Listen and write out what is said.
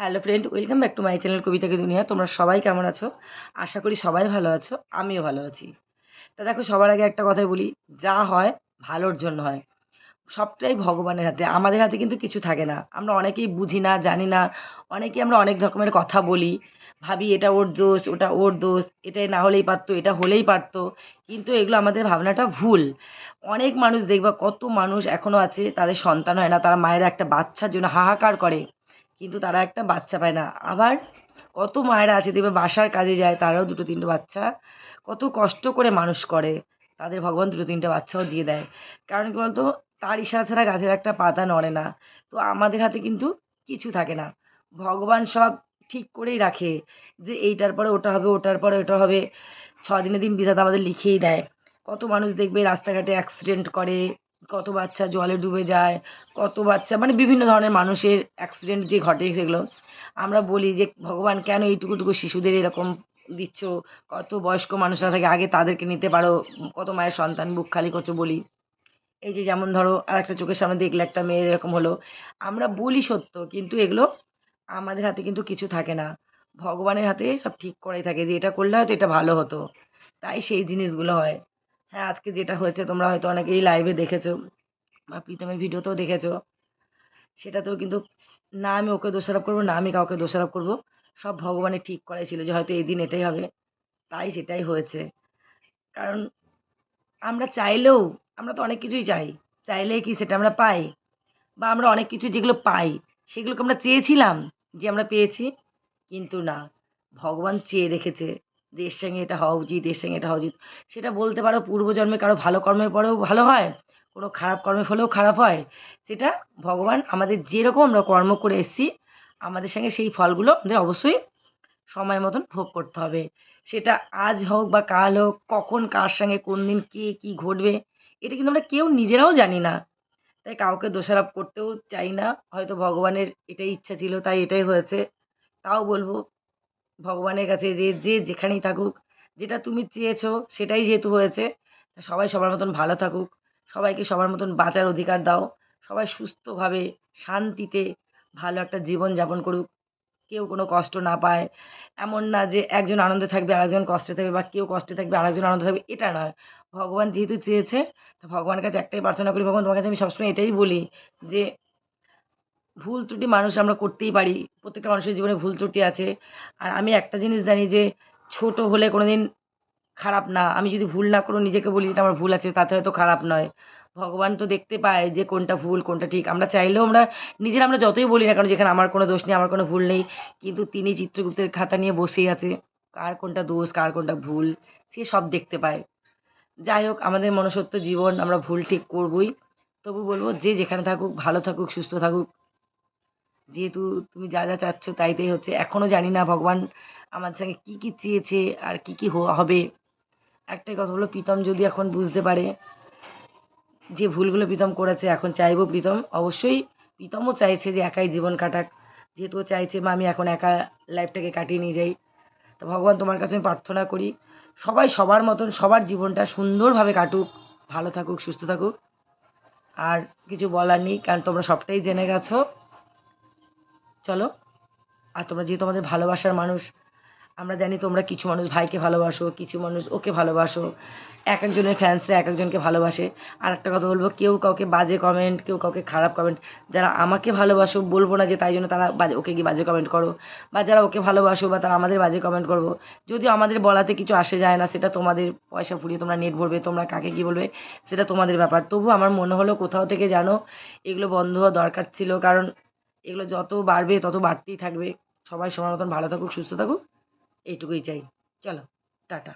Hello friend welcome back to my channel কবিতাকে দুনিয়া তোমরা সবাই কেমন আছো? আশা করি সবাই ভালো আছো, আমিও ভালো আছি। তা দেখো, সবার আগে একটা কথাই বলি, যা হয় ভালোর জন্য হয়। সবটাই ভগবানের হাতে, আমাদের হাতে কিন্তু কিছু থাকে না। আমরা অনেকেই বুঝি না, জানি না, অনেকেই আমরা অনেক রকমের কথা বলি, ভাবি এটা ওর দোষ, ওটা ওর দোষ, এটাই না হলেই পারতো, এটা হলেই পারতো, কিন্তু এগুলো আমাদের ভাবনাটা ভুল। অনেক মানুষ দেখবা, কত মানুষ এখনও আছে, তাদের সন্তান হয় না, তারা মায়েরা একটা বাচ্চার জন্য হাহাকার করে। কিন্তু তারা একটা বাচ্চা পায় না। আবার কত মায়েরা আছে, দেখবে বাসার কাজে যায়, তারাও দুটো তিনটে বাচ্চা। কত কষ্ট করে মানুষ করে, তাদের ভগবান দুটো তিনটে বাচ্চাও দিয়ে দেয়। কারণ কী বলতো, তার ইশারা ছাড়া গাছের একটা পাতা নড়ে না। তো আমাদের হাতে কিন্তু কিছু থাকে না। ভগবান সব ঠিক করেই রাখে যে এইটার পরে ওটা হবে, ওটার পরে ওটা হবে। ছ দিনে দিন বিধাতা আমাদের লিখেই দেয়। কত মানুষ দেখবে রাস্তাঘাটে অ্যাক্সিডেন্ট করে কত বাচ্চা জলে ডুবে যায়, কত বাচ্চা মানে বিভিন্ন ধরনের মানুষের অ্যাক্সিডেন্ট যে ঘটে সেগুলো। আমরা বলি যে, ভগবান কেন এইটুকুটুকু শিশুদের এরকম দিচ্ছ? কত বয়স্ক মানুষরা থাকে, আগে তাদেরকে নিতে পারো, কত মায়ের সন্তান, বুক খালি করছ বলি। এই যে যেমন ধরো আর একটা চোখের সামনে দেখলে একটা মেয়ের এরকম হলো। আমরা বলি সত্য, কিন্তু এগুলো আমাদের হাতে কিন্তু কিছু থাকে না। ভগবানের হাতে সব ঠিক করাই থাকে যে, এটা করলে হয়তো এটা ভালো হতো। তাই সেই জিনিসগুলো হয়। হ্যাঁ আজকে যেটা হয়েছে তোমরা হয়তো অনেকেই লাইভে দেখেছ বা প্রীতমের ভিডিওতেও দেখেছ। সেটাতেও কিন্তু না আমি ওকে দোষারোপ করব, না আমি কাউকে দোষারোপ করব। সব ভগবানের ঠিক করাই ছিল যে হয়তো এই দিন এটাই হবে। তাই সেটাই হয়েছে। কারণ আমরা চাইলেও, আমরা তো অনেক কিছুই চাই। চাইলেই কি সেটা আমরা পাই? বা আমরা অনেক কিছু যেগুলো পাই, সেগুলোকে আমরা চেয়েছিলাম যে আমরা পেয়েছি, কিন্তু না। ভগবান চেয়ে রেখেছে। যে এর সঙ্গে এটা হওয়া উচিত এর সঙ্গে এটা হওয়া উচিত। সেটা বলতে পারো পূর্বজন্মে কারও ভালো কর্মের পরেও ভালো হয়, কোনো খারাপ কর্মের ফলেও খারাপ হয়। সেটা ভগবান আমাদের যেরকম আমরা কর্ম করে এসেছি, আমাদের সঙ্গে সেই ফলগুলো আমাদের অবশ্যই সময় মতন ভোগ করতে হবে। সেটা আজ হোক বা কাল হোক, কখন কার সঙ্গে, কোন দিন কে কী ঘটবে, এটা কিন্তু আমরা কেউ নিজেরাও জানি না। তাই কাউকে দোষারোপ করতেও চাই না। হয়তো ভগবানের এটাই ইচ্ছা ছিল, তাই এটাই হয়েছে। তাও বলব ভগবানের কাছে যে যে যেখানেই থাকুক, যেটা তুমি চেয়েছো সেটাই যেহেতু হয়েছে সবাই সবার মতন ভালো থাকুক, সবাইকে সবার মতন বাঁচার অধিকার দাও, সবাই সুস্থভাবে, শান্তিতে, ভালো একটা জীবন যাপন করুক। কেউ কোনো কষ্ট না পায়। এমন না যে একজন আনন্দে থাকবে, আরেকজন কষ্টে থাকবে, বা কেউ কষ্টে থাকবে, আরেকজন আনন্দে থাকবে, এটা নয়। ভগবান যেহেতু চেয়েছে, তো ভগবানের কাছে একটাই প্রার্থনা করি, ভগবান তোমার কাছে আমি সবসময় এটাই বলি যে ভুল ত্রুটি মানুষ আমরা করতেই পারি। প্রত্যেকটা মানুষের জীবনে ভুল ত্রুটি আছে। আর আমি একটা জিনিস জানি যে, ছোট হলে কোনো দিন খারাপ না। আমি যদি ভুল না করেও নিজেকে বলি যেটা আমার ভুল আছে, তাতে হয়তো খারাপ নয়। ভগবান তো দেখতে পায় যে, কোনটা ভুল, কোনটা ঠিক। আমরা চাইলেও আমরা নিজের আমরা যতই বলি না কারণ যেখানে আমার কোনো দোষ নেই, আমার কোনো ভুল নেই, কিন্তু তিনি চিত্রগুপ্তের খাতা নিয়ে বসেই আছে। কার কোনটা দোষ, কার কোনটা ভুল, সে সব দেখতে পায়। যাই হোক, আমাদের মনুষ্যত্ব জীবন, আমরা ভুল ঠিক করবই। তবু বলব, যে যেখানে থাকুক, ভালো থাকুক, সুস্থ থাকুক যেহেতু তুমি যা যা চাচ্ছ তাই তাই হচ্ছে। এখনও জানি না ভগবান আমার সঙ্গে কী কী চেয়েছে আর কী কী হবে। একটাই কথা হলো, প্রীতম যদি এখন বুঝতে পারে যে ভুলগুলো প্রীতম করেছে, এখন চাইব প্রীতম। অবশ্যই প্রীতমও চাইছে যে একাই জীবন কাটাক। যেহেতু চাইছে, মা, আমি এখন একা লাইফটাকে কাটিয়ে নিয়ে যাই। তো ভগবান তোমার কাছে আমি প্রার্থনা করি, সবাই সবার মতন সবার জীবনটা সুন্দরভাবে কাটুক, ভালো থাকুক, সুস্থ থাকুক। আর কিছু বলার নেই, কারণ তোমরা সবটাই জেনে গেছো। চলো। আর তোমরা যেহেতু আমাদের ভালোবাসার মানুষ, আমরা জানি তোমরা কিছু মানুষ ভাইকে ভালোবাসো, কিছু মানুষ ওকে ভালোবাসো, এক একজনের ফ্যান্সরা এক একজনকে ভালোবাসে। আর একটা কথা বলব, কেউ কাউকে বাজে কমেন্ট কেউ কাউকে খারাপ কমেন্ট যারা আমাকে ভালোবাসো বলব না যে তাই জন্য তারা বাজে, ওকে গিয়ে বাজে কমেন্ট করো। বা যারা ওকে ভালোবাসো বা তারা আমাদের বাজে কমেন্ট করব, যদিও আমাদের বলাতে কিছু আসে যায় না, সেটা তোমাদের পয়সা ফুরিয়ে তোমরা নেট ভরবে, তোমরা কাকে কী বলবে, সেটা তোমাদের ব্যাপার। তবু আমার মনে হলো কোথাও থেকে জানো, এগুলো বন্ধ হওয়া দরকার ছিল, কারণ এগুলো যত বাড়বে, তত বাড়তেই থাকবে। সবাই সবার মতন ভালো থাকুক, সুস্থ থাকুক। এইটুকুই চাই। চলো, টাটা।